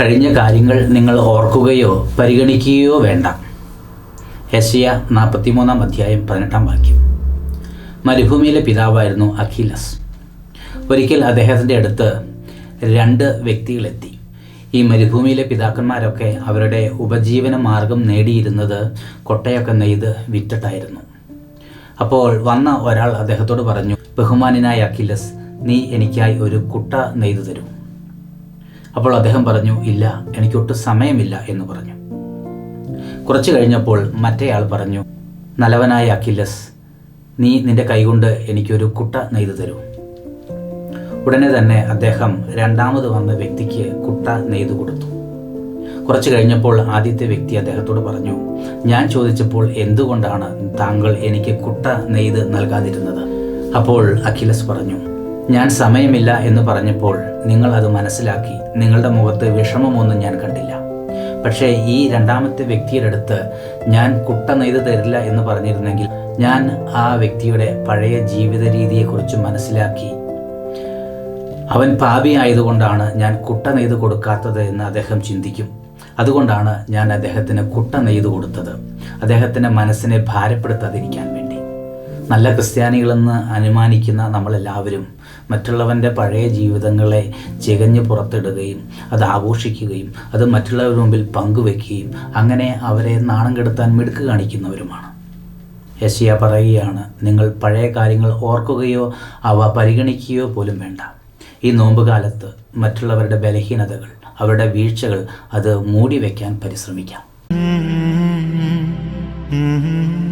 കഴിഞ്ഞ കാര്യങ്ങൾ നിങ്ങൾ ഓർക്കുകയോ പരിഗണിക്കുകയോ വേണ്ട. യശയ നാൽപ്പത്തിമൂന്നാം അധ്യായം പതിനെട്ടാം വാക്യം. മരുഭൂമിയിലെ പിതാവായിരുന്നു അഖിലസ്. ഒരിക്കൽ അദ്ദേഹത്തിന്റെ അടുത്ത് രണ്ട് വ്യക്തികളെത്തി. ഈ മരുഭൂമിയിലെ പിതാക്കന്മാരൊക്കെ അവരുടെ ഉപജീവന മാർഗം നേടിയിരുന്നത് കൊട്ടയൊക്കെ നെയ്ത് വിറ്റിട്ടായിരുന്നു. അപ്പോൾ വന്ന ഒരാൾ അദ്ദേഹത്തോട് പറഞ്ഞു ബഹുമാനായ അഖിലസ് നീ എനിക്കായി ഒരു കുട്ട നെയ്തു തരൂ. അപ്പോൾ അദ്ദേഹം പറഞ്ഞു ഇല്ല എനിക്കൊട്ടും സമയമില്ല എന്ന് പറഞ്ഞു. കുറച്ചു കഴിഞ്ഞപ്പോൾ മറ്റേയാൾ പറഞ്ഞു നല്ലവനായ അഖിലസ് നീ നിന്റെ കൈകൊണ്ട് എനിക്കൊരു കുട്ട നെയ്തു തരൂ. ഉടനെ തന്നെ അദ്ദേഹം രണ്ടാമത് വന്ന വ്യക്തിക്ക് കുട്ട നെയ്തു കൊടുത്തു. കുറച്ചു കഴിഞ്ഞപ്പോൾ ആദ്യത്തെ വ്യക്തി അദ്ദേഹത്തോട് പറഞ്ഞു ഞാൻ ചോദിച്ചപ്പോൾ എന്തുകൊണ്ടാണ് താങ്കൾ എനിക്ക് കുട്ട നെയ്ത് നൽകാതിരുന്നത്? അപ്പോൾ അഖിലസ് പറഞ്ഞു ഞാൻ സമയമില്ല എന്ന് പറഞ്ഞപ്പോൾ നിങ്ങൾ അത് മനസ്സിലാക്കി നിങ്ങളുടെ മുഖത്ത് വിഷമമൊന്നും ഞാൻ കണ്ടില്ല. പക്ഷേ ഈ രണ്ടാമത്തെ വ്യക്തിയുടെ അടുത്ത് ഞാൻ കുട്ട നെയ്ത് തരില്ല എന്ന് പറഞ്ഞിരുന്നെങ്കിൽ ഞാൻ ആ വ്യക്തിയുടെ പഴയ ജീവിത രീതിയെക്കുറിച്ച് മനസ്സിലാക്കി. അവൻ പാപി ആയതുകൊണ്ടാണ് ഞാൻ കുട്ട നെയ്ത് കൊടുക്കാത്തത് എന്ന് അദ്ദേഹം ചിന്തിക്കും. അതുകൊണ്ടാണ് ഞാൻ അദ്ദേഹത്തിന് കുട്ട നെയ്ത് കൊടുത്തത്. അദ്ദേഹത്തിന്റെ മനസ്സിനെ ഭാരപ്പെടുത്താതിരിക്കാൻ നല്ല ക്രിസ്ത്യാനികളെന്ന് അനുമാനിക്കുന്ന നമ്മളെല്ലാവരും മറ്റുള്ളവന്റെ പഴയ ജീവിതങ്ങളെ ചികഞ്ഞ് പുറത്തിടുകയും അത് ആഘോഷിക്കുകയും അത് മറ്റുള്ളവരുടെ മുമ്പിൽ പങ്കുവെക്കുകയും അങ്ങനെ അവരെ നാണം കെടുത്താൻ മിടുക്ക് കാണിക്കുന്നവരുമാണ്. യശിയ പറയുകയാണ് നിങ്ങൾ പഴയ കാര്യങ്ങൾ ഓർക്കുകയോ അവ പരിഗണിക്കുകയോ പോലും വേണ്ട. ഈ നോമ്പ് കാലത്ത് മറ്റുള്ളവരുടെ ബലഹീനതകൾ അവരുടെ വീഴ്ചകൾ അത് മൂടി വയ്ക്കാൻ പരിശ്രമിക്കാം Mm-hmm.